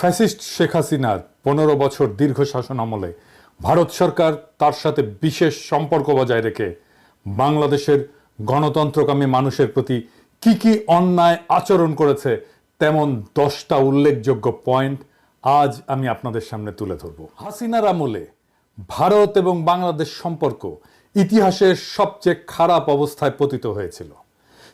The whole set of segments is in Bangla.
ফ্যাসিস্ট শেখ হাসিনার পনেরো বছর দীর্ঘ শাসন আমলে ভারত সরকার তার সাথে বিশেষ সম্পর্ক বজায় রেখে বাংলাদেশের গণতন্ত্রকামী মানুষের প্রতি কি কি অন্যায় আচরণ করেছে তেমন দশটা উল্লেখযোগ্য পয়েন্ট আজ আমি আপনাদের সামনে তুলে ধরব। হাসিনার আমলে ভারত এবং বাংলাদেশ সম্পর্ক ইতিহাসের সবচেয়ে খারাপ অবস্থায় পতিত হয়েছিল,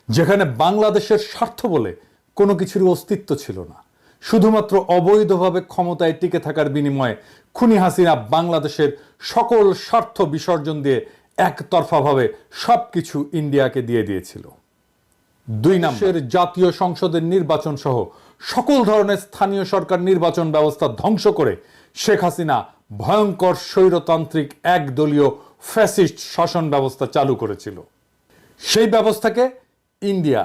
যেখানে বাংলাদেশের স্বার্থ বলে কোনো কিছুর অস্তিত্ব ছিল না। শুধুমাত্র অবৈধভাবে ক্ষমতায় টিকে থাকার বিনিময়ে খুনি হাসিনা বাংলাদেশের সকল স্বার্থ বিসর্জন দিয়ে একতরফাভাবে সবকিছু ইন্ডিয়াকে দিয়ে দিয়েছিল। দুই নম্বর। জাতীয় সংসদের নির্বাচন সহ সকল ধরনের স্থানীয় সরকার নির্বাচন ব্যবস্থা ধ্বংস করে শেখ হাসিনা ভয়ঙ্কর স্বৈরতান্ত্রিক একদলীয় ফ্যাসিস্ট শাসন ব্যবস্থা চালু করেছিল। সেই ব্যবস্থাকে ইন্ডিয়া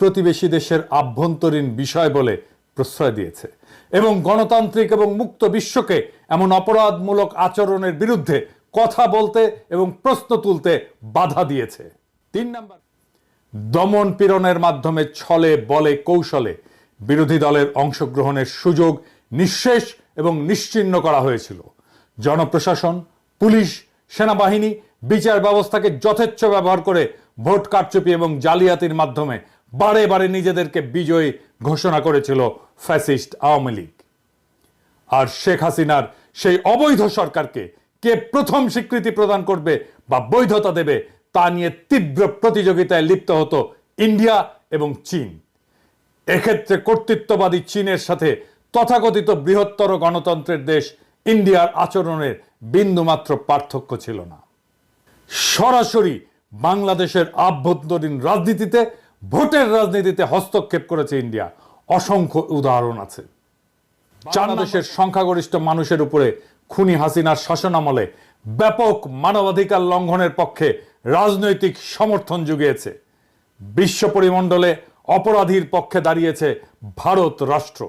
প্রতিবেশী দেশের আভ্যন্তরীণ বিষয় বলে প্রশ্রয় দিয়েছে। এবং গণতান্ত্রিক এবং মুক্ত বিশ্বকে এমন অপরাধমূলক আচরণের বিরুদ্ধে কথা বলতে এবং প্রশ্ন তুলতে বাধা দিয়েছে। তিন নম্বর, দমন পীড়নের মাধ্যমে ছলে বলে কৌশলে বিরোধী দলের অংশগ্রহণের সুযোগ নিঃশেষ এবং নিশ্চিহ্ন করা হয়েছিল। জনপ্রশাসন, পুলিশ, সেনাবাহিনী, বিচার ব্যবস্থাকে যথেচ্ছ ব্যবহার করে ভোট কারচুপি এবং জালিয়াতির মাধ্যমে বারে বারে নিজেদেরকে বিজয়ী ঘোষণা করেছিল ফ্যাসিস্ট আওয়ামী লীগ। আর শেখ হাসিনার সেই অবৈধ সরকারকে কে প্রথম স্বীকৃতি প্রদান করবে বা বৈধতা দেবে তা নিয়ে তীব্র প্রতিযোগিতায় লিপ্ত হতো ইন্ডিয়া এবং চীন। এক্ষেত্রে কর্তৃত্ববাদী চীনের সাথে তথাকথিত বৃহত্তর গণতন্ত্রের দেশ ইন্ডিয়ার আচরণের বিন্দুমাত্র পার্থক্য ছিল না। সরাসরি বাংলাদেশের আভ্যন্তরীণ রাজনীতিতে ভোটের রাজনীতিতে হস্তক্ষেপ করেছে ইন্ডিয়া। অসংখ্য উদাহরণ আছে। বাংলাদেশের সংখ্যাগরিষ্ঠ মানুষের উপরে খুনি হাসিনার শাসনামলে ব্যাপক মানবাধিকার লঙ্ঘনের পক্ষে রাজনৈতিক সমর্থন জুগিয়েছে। বিশ্ব পরিমণ্ডলে অপরাধীর পক্ষে দাঁড়িয়েছে ভারত রাষ্ট্র।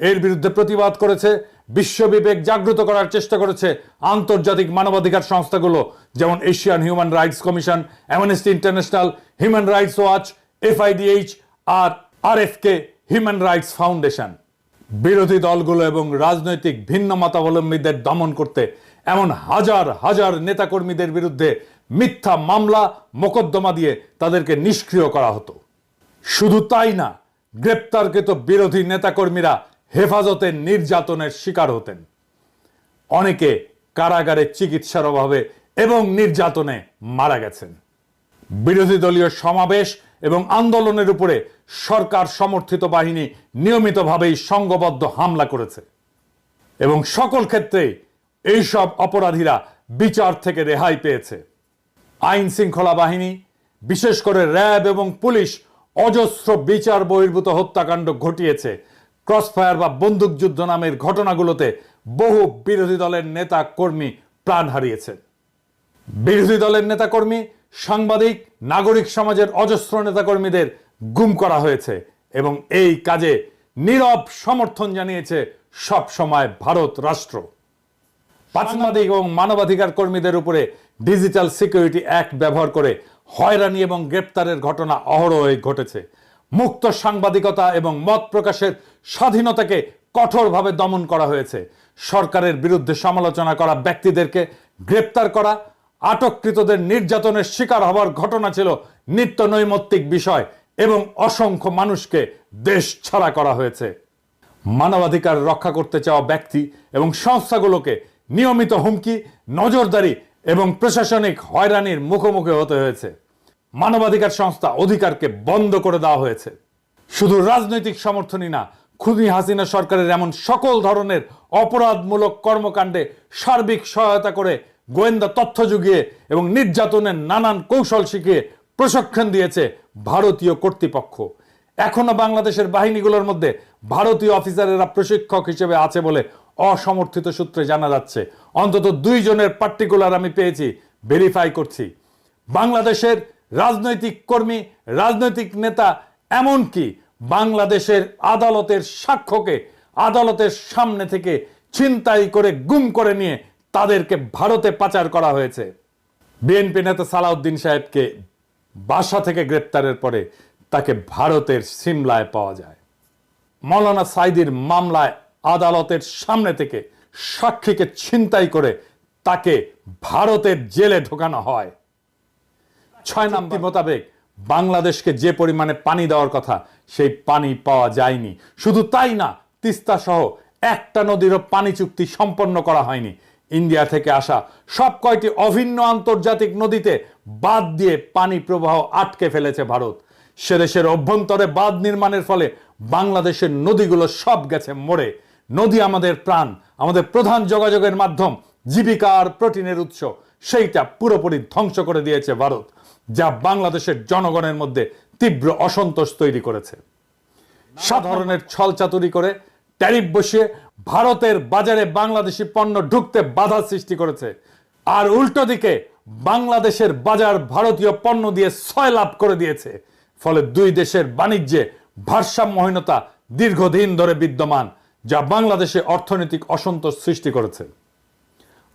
এর বিরুদ্ধে প্রতিবাদ করেছে বিশ্ববিবেক জাগ্রত করার চেষ্টা করেছে আন্তর্জাতিক মানবাধিকার সংস্থাগুলো যেমন Asian Human Rights Commission Amnesty International Human Rights Watch FIDH আর আরএফকে হিউম্যান রাইটস ফাউন্ডেশন বিরোধী দলগুলো এবং রাজনৈতিক ভিন্ন মতাবলম্বীদের দমন করতে এমন হাজার হাজার নেতাকর্মীদের বিরুদ্ধে মিথ্যা মামলা, মোকদ্দমা দিয়ে তাদেরকে নিষ্ক্রিয় করা হতো। শুধু তাই না, গ্রেপ্তারকৃত বিরোধী নেতাকর্মীরা হেফাজতে নির্যাতনের শিকার হতেন। অনেকে কারাগারে চিকিৎসার অভাবে এবং নির্যাতনে মারা গেছেন। বিরোধী দলীয় সমাবেশ এবং আন্দোলনের উপরে সরকার সমর্থিত বাহিনী নিয়মিতভাবেই সংঘবদ্ধ হামলা করেছে। এবং সকল ক্ষেত্রে এইসব অপরাধীরা বিচার থেকে রেহাই পেয়েছে। আইন শৃঙ্খলা বাহিনী, বিশেষ করে র্যাব এবং পুলিশ, অজস্র বিচার বহির্ভূত হত্যাকাণ্ড ঘটিয়েছে। ক্রসফায়ার বা বন্দুকযুদ্ধ নামের ঘটনাগুলোতে বহু বিরোধী দলের নেতা কর্মী প্রাণ হারিয়েছেন। বিরোধী দলের নেতাকর্মী সাংবাদিক, নাগরিক সমাজের অজস্র নেতাকর্মীদের গুম করা হয়েছে এবং এই কাজে নীরব সমর্থন জানিয়েছে সব সময় ভারত রাষ্ট্র। সাংবাদিক এবং মানবাধিকার কর্মীদের উপরে ডিজিটাল সিকিউরিটি অ্যাক্ট ব্যবহার করে হয়রানি এবং গ্রেপ্তারের ঘটনা অহরহই ঘটেছে। মুক্ত সাংবাদিকতা এবং মত প্রকাশের স্বাধীনতাকে কঠোরভাবে দমন করা হয়েছে। সরকারের বিরুদ্ধে সমালোচনা করা ব্যক্তিদেরকে গ্রেপ্তার করা আটককৃতদের নির্যাতনের শিকার হওয়ার ঘটনা ছিল নিত্য নৈমিত্তিক বিষয় এবং অসংখ্য মানুষকে দেশ ছাড়া করা হয়েছে। মানবাধিকার রক্ষা করতে চাওয়া ব্যক্তি এবং সংস্থাগুলোকে নিয়মিত হুমকি, নজরদারি এবং প্রশাসনিক হয়রানির মুখোমুখি হতে হয়েছে। মানবাধিকার সংস্থা অধিকারকে বন্ধ করে দেওয়া হয়েছে। শুধু রাজনৈতিক সমর্থনই না, খুনি হাসিনা সরকারের এমন সকল ধরনের অপরাধমূলক কর্মকাণ্ডে সার্বিক সহায়তা করে গোয়েন্দা তথ্য যুগিয়ে এবং নির্যাতনের নানান কৌশল শিখিয়ে প্রশিক্ষণ দিয়েছে ভারতীয় কর্তৃপক্ষ। এখনও বাংলাদেশের বাহিনীগুলোর মধ্যে ভারতীয় অফিসারেরা প্রশিক্ষক হিসেবে আছে বলে অসমর্থিত সূত্রে জানা যাচ্ছে। অন্তত দুইজনের পার্টিকুলার আমি পেয়েছি ভেরিফাই করছি। বাংলাদেশের রাজনৈতিক কর্মী, রাজনৈতিক নেতা এমনকি বাংলাদেশের আদালতের সাক্ষ্যকে আদালতের সামনে থেকে ছিনতাই করে গুম করে নিয়ে তাদেরকে ভারতে পাচার করা হয়েছে। বিএনপি নেতা সালাউদ্দিন সাহেবকে বাসা থেকে গ্রেপ্তারের পরে তাকে ভারতের সিমলায় পাওয়া যায়। মৌলানা সাইদির মামলায় আদালতের সামনে থেকে সাক্ষীকে ছিনতাই করে তাকে ভারতের জেলে ঢোকানো হয়। ছয় নাম্বার মোতাবেক বাংলাদেশকে যে পরিমাণে পানি দেওয়ার কথা সেই পানি পাওয়া যায়নি। শুধু তাই না তিস্তা সহ একটা নদীরও পানি চুক্তি সম্পন্ন করা হয়নি। ইন্ডিয়া থেকে আসা সব কয়টি অভিন্ন আন্তর্জাতিক নদীতে বাদ দিয়ে পানি প্রবাহ আটকে ফেলেছে ভারত। সে দেশের অভ্যন্তরে বাঁধ নির্মাণের ফলে বাংলাদেশের নদীগুলো সব গেছে মরে। নদী আমাদের প্রাণ, আমাদের প্রধান যোগাযোগের মাধ্যম জীবিকা আর প্রোটিনের উৎস। সেইটা পুরোপুরি ধ্বংস করে দিয়েছে ভারত, যা বাংলাদেশের জনগণের মধ্যে তীব্র অসন্তোষ তৈরি করেছে। সাধারণের ছলচাতুরি করে ট্যারিফ বসিয়ে ভারতের বাজারে বাংলাদেশি পণ্য ঢুকতে বাধা সৃষ্টি করেছে। আর উল্টো দিকে বাংলাদেশের বাজার ভারতীয় পণ্য দিয়ে ছয় লাভ করে দিয়েছে। ফলে দুই দেশের বাণিজ্যে ভারসাম্যহীনতা দীর্ঘদিন ধরে বিদ্যমান যা বাংলাদেশে অর্থনৈতিক অসন্তোষ সৃষ্টি করেছে।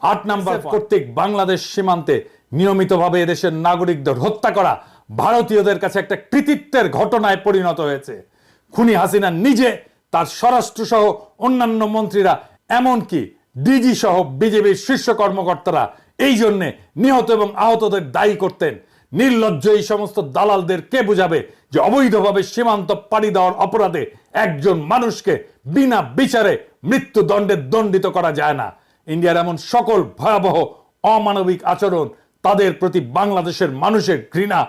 আট নাম্বার কর্তৃক বাংলাদেশ সীমান্তে নিয়মিতভাবে এদেশের নাগরিকদের হত্যা করা ভারতীয়দের কাছে একটা কৃতিত্বের ঘটনায় পরিণত হয়েছে। খুনি হাসিনা নিজে তার স্বরাষ্ট্র সহ অন্যান্য মন্ত্রীরা, এমনকি ডিজি সহ বিজেপির শীর্ষ কর্মকর্তারা এই জন্যে নিহত এবং আহতদের দায়ী করতেন। নির্লজ্জ এই সমস্ত দালালদের কে বুঝাবে যে অবৈধভাবে সীমান্ত পাড়ি দেওয়ার অপরাধে একজন মানুষকে বিনা বিচারে মৃত্যুদণ্ডে দণ্ডিত করা যায় না? ইন্ডিয়ার এমন সকল ভয়াবহ অমানবিক আচরণ তাদের প্রতি বাংলাদেশের মানুষের ঘৃণা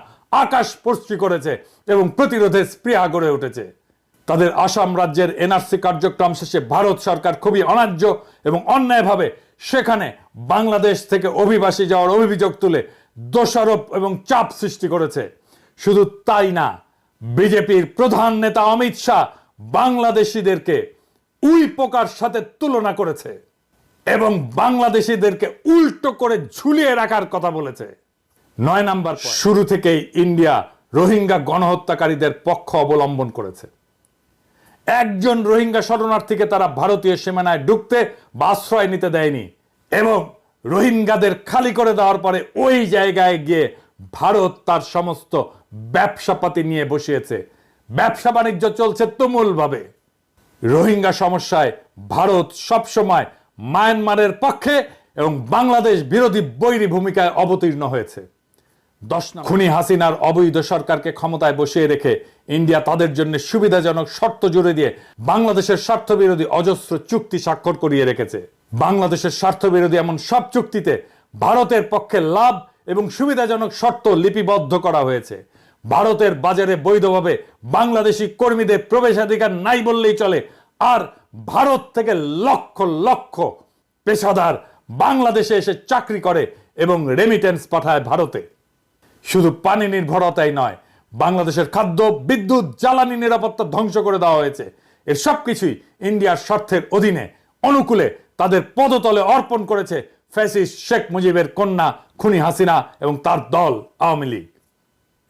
আকাশ স্পর্শী করেছে এবং প্রতিরোধের স্পৃহা গড়ে উঠেছে। তাদের আসাম রাজ্যের এনআরসি কার্যক্রম শেষে ভারত সরকার খুবই অন্যায্য এবং অন্যায়ভাবে সেখানে বাংলাদেশ থেকে অভিবাসী যাওয়ার অভিযোগ তুলে দোষারোপ এবং চাপ সৃষ্টি করেছে। শুধু তাই না, বিজেপির প্রধান নেতা অমিত শাহ বাংলাদেশিদেরকে উই পোকার সাথে তুলনা করেছে এবং বাংলাদেশিদেরকে উল্টো করে ঝুলিয়ে রাখার কথা বলেছে। নয় নাম্বার শুরু থেকেই ইন্ডিয়া রোহিঙ্গা গণহত্যাকারীদের পক্ষ অবলম্বন করেছে। একজন রোহিঙ্গা শরণার্থীকে তারা ভারতীয় সীমানায় ঢুকতে আশ্রয় নিতে দেয়নি। এবং রোহিঙ্গাদের খালি করে দেওয়ার পরে ওই জায়গায় গিয়ে ভারত তার সমস্ত ব্যবসাপাতি নিয়ে বসিয়েছে। ব্যবসা বাণিজ্য চলছে তুমুলভাবে। রোহিঙ্গা সমস্যায় ভারত সবসময় মায়ানমারের পক্ষে এবং বাংলাদেশ বিরোধী বৈরী ভূমিকায় অবতীর্ণ হয়েছে। খুনি হাসিনার অবৈধ সরকারকে ক্ষমতায় বসিয়ে রেখে ইন্ডিয়া তাদের জন্য সুবিধাজনক শর্ত জুড়ে দিয়ে বাংলাদেশের স্বার্থ বিরোধী অজস্র চুক্তি স্বাক্ষর করিয়ে রেখেছে। বাংলাদেশের স্বার্থ বিরোধী এমন সব চুক্তিতে ভারতের পক্ষে লাভ এবং সুবিধাজনক শর্ত লিপিবদ্ধ করা হয়েছে। ভারতের বাজারে বৈধভাবে বাংলাদেশি কর্মীদের প্রবেশাধিকার নাই বললেই চলে। আর ভারত থেকে লক্ষ লক্ষ পেশাদার বাংলাদেশে এসে চাকরি করে এবং রেমিটেন্স পাঠায় ভারতে। শুধু পানি নির্ভরতাই নয়, বাংলাদেশের খাদ্য, বিদ্যুৎ, জ্বালানি নিরাপত্তা ধ্বংস করে দেওয়া হয়েছে। এর সবকিছুই ইন্ডিয়ার স্বার্থের অধীনে, অনুকূলে তাদের পদতলে অর্পণ করেছে ফ্যাসিস শেখ মুজিবের কন্যা খুনি হাসিনা এবং তার দল আওয়ামী লীগ।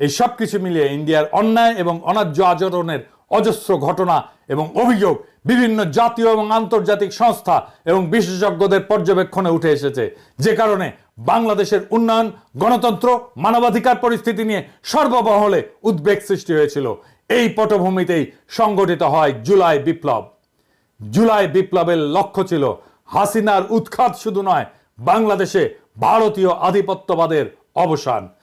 এই সব কিছু মিলিয়ে ইন্ডিয়ার অন্যায় এবং অনার্য আচরণের অজস্র ঘটনা এবং অভিযোগ বিভিন্ন জাতীয় এবং আন্তর্জাতিক সংস্থা এবং বিশেষজ্ঞদের পর্যবেক্ষণে উঠে এসেছে। যে কারণে বাংলাদেশের উন্নয়ন, গণতন্ত্র, মানবাধিকার পরিস্থিতি নিয়ে সর্ববহলে উদ্বেগ সৃষ্টি হয়েছিল। এই পটভূমিতেই সংগঠিত হয় জুলাই বিপ্লব। জুলাই বিপ্লবের লক্ষ্য ছিল হাসিনার উৎখাত শুধু নয়, বাংলাদেশে ভারতীয় আধিপত্যবাদের অবসান।